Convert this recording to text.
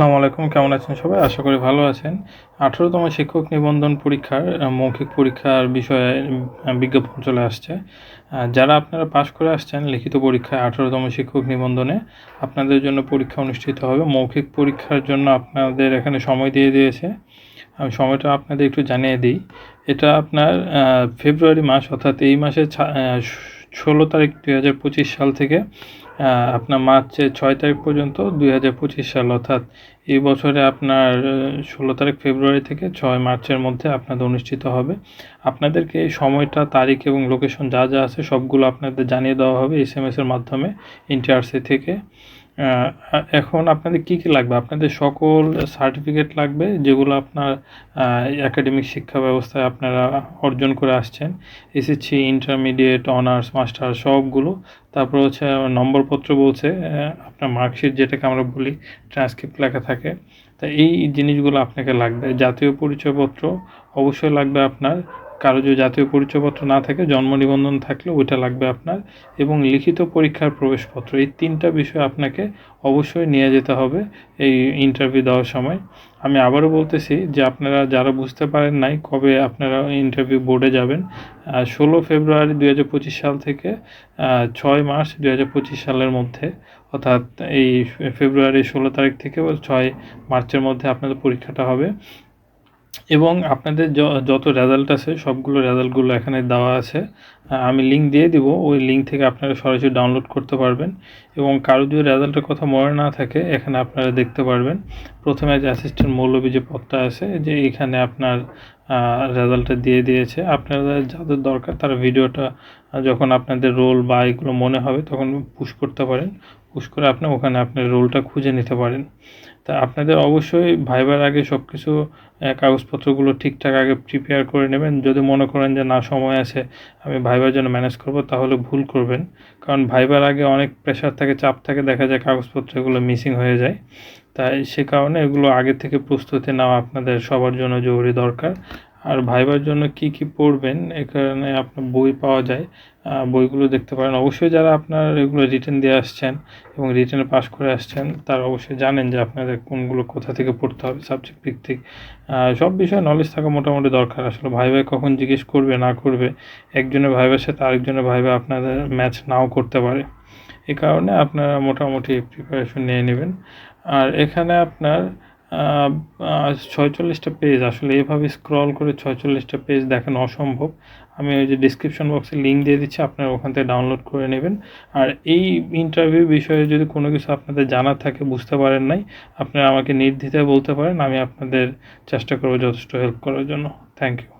আসসালামু আলাইকুম, কেমন আছেন সবাই? আশা করি ভালো আছেন। আঠারোতম শিক্ষক নিবন্ধন পরীক্ষার মৌখিক পরীক্ষার বিষয়ে বিজ্ঞাপন চলে আসছে। যারা আপনারা পাশ করে আসছেন, লিখিত পরীক্ষায় আঠারোতম শিক্ষক নিবন্ধনে, আপনাদের জন্য পরীক্ষা অনুষ্ঠিত হবে। মৌখিক পরীক্ষার জন্য আপনাদের এখানে সময় দিয়ে দিয়েছে। আমি সময়টা আপনাদের একটু জানিয়ে দিই। এটা আপনার ফেব্রুয়ারি মাস, অর্থাৎ এই মাসের ষোলো তারিখ দুই হাজার পঁচিশ সাল থেকে আপনার মার্চে ছয় তারিখ পর্যন্ত দুই হাজার পঁচিশ সাল, অর্থাৎ এই বছরে আপনার ষোলো তারিখ ফেব্রুয়ারি থেকে ছয় মার্চের মধ্যে আপনাদের অনুষ্ঠিত হবে। আপনাদেরকে এই সময়টা, তারিখ এবং লোকেশন যা যা আছে সবগুলো আপনাদের জানিয়ে দেওয়া হবে এস এম এসের মাধ্যমে ইন্টিআরসি থেকে। এখন আপনাদের কি কি লাগবে? আপনাদের সকল সার্টিফিকেট লাগবে যেগুলো আপনার একাডেমিক শিক্ষা ব্যবস্থায় আপনারা অর্জন করে আসছেন। এসএসসি ইন্টারমিডিয়েট অনার্স মাস্টার সবগুলো। তারপর হচ্ছে নম্বরপত্র বলছে আপনার মার্কশিট যেটাকে আমরা বলি ট্রান্সক্রিপ্ট লেখা থাকে। তা এই জিনিসগুলো আপনাকে লাগবে। জাতীয় পরিচয়পত্র অবশ্যই লাগবে আপনার। কারও যদি জাতীয় পরিচয়পত্র না থাকে, জন্ম নিবন্ধন থাকলে ওইটা লাগবে আপনার এবং লিখিত পরীক্ষার প্রবেশপত্র। এই তিনটা বিষয় আপনাকে অবশ্যই নিয়ে যেতে হবে এই ইন্টারভিউ দেওয়ার সময়। আমি আবারও বলতেছি যে আপনারা যারা বুঝতে পারেন নাই কবে আপনারা ইন্টারভিউ বোর্ডে যাবেন ষোলো ফেব্রুয়ারি দু হাজার পঁচিশ সাল থেকে ছয় মার্চ দু হাজার পঁচিশ সালের মধ্যে, অর্থাৎ এই ফেব্রুয়ারি ষোলো তারিখ থেকে ছয় মার্চের মধ্যে আপনাদের পরীক্ষাটা হবে। এবং আপনাদের যত রেজাল্ট আছে, সবগুলো রেজাল্টগুলো এখানে দেওয়া আছে। আমি লিঙ্ক দিয়ে দিব, ওই লিঙ্ক থেকে আপনারা সরাসরি ডাউনলোড করতে পারবেন এবং কারও যদি রেজাল্টের কথা মনে না থাকে, এখানে আপনারা দেখতে পারবেন। প্রথমে যে অ্যাসিস্ট্যান্ট মৌলবী যে পদটা আছে, যে এখানে আপনার রেজাল্টটা দিয়ে দিয়েছে। আপনারা যাদের দরকার, তারা ভিডিওটা যখন আপনাদের রোল বা এগুলো মনে হবে, তখন পুশ করতে পারেন। পুশ করে আপনি ওখানে আপনার রোলটা খুঁজে নিতে পারেন। তা আপনাদের অবশ্যই ভাইবার আগে সব কিছু কাগজপত্রগুলো ঠিকঠাক আগে প্রিপেয়ার করে নেবেন। যদি মনে করেন যে না, সময় আছে, আমি ভাইবার জন্য ম্যানেজ করব, তাহলে ভুল করবেন। কারণ ভাইবার আগে অনেক প্রেশার থাকে, চাপ থাকে, দেখা যায় কাগজপত্র এগুলো মিসিং হয়ে যায়। তাই সে কারণে এগুলো আগে থেকে প্রস্তুতি নেওয়া আপনাদের সবার জন্য জরুরি দরকার। আর ভাইবার জন্য কি কি পড়বেন এখানে আপনার বই পাওয়া যায়। বইগুলো দেখতে পারেন। অবশ্যই যারা আপনার এগুলো রিটার্ন দিয়ে আসছেন এবং রিটেনে পাস করে আসছেন, তারা অবশ্যই জানেন যে আপনাদের কোনগুলো কোথা থেকে পড়তে হবে সাবজেক্ট ভিত্তিক। সব বিষয়ে নলেজ থাকা মোটামুটি দরকার। আসলে ভাই ভাই কখন জিজ্ঞেস করবে, না করবে, একজনের ভাইবার সাথে আরেকজনের ভাইবা আপনাদের ম্যাচ নাও করতে পারে। এ কারণে আপনারা মোটামুটি প্রিপারেশন নিয়ে নেবেন। আর এখানে আপনার ছয়চল্লিশটা পেজ আসলে এভাবে স্ক্রল করে ছয়চল্লিশটা পেজ দেখানো অসম্ভব। আমি ওই যে ডিসক্রিপশন বক্সে লিঙ্ক দিয়ে দিচ্ছি, আপনারা ওখান থেকে ডাউনলোড করে নেবেন। আর এই ইন্টারভিউ বিষয়ে যদি কোনো কিছু আপনাদের জানার থাকে, বুঝতে পারেন নাই, আপনারা আমাকে নির্দ্বিধায় বলতে পারেন, আমি আপনাদের চেষ্টা করব যথেষ্ট হেল্প করার জন্য। Thank you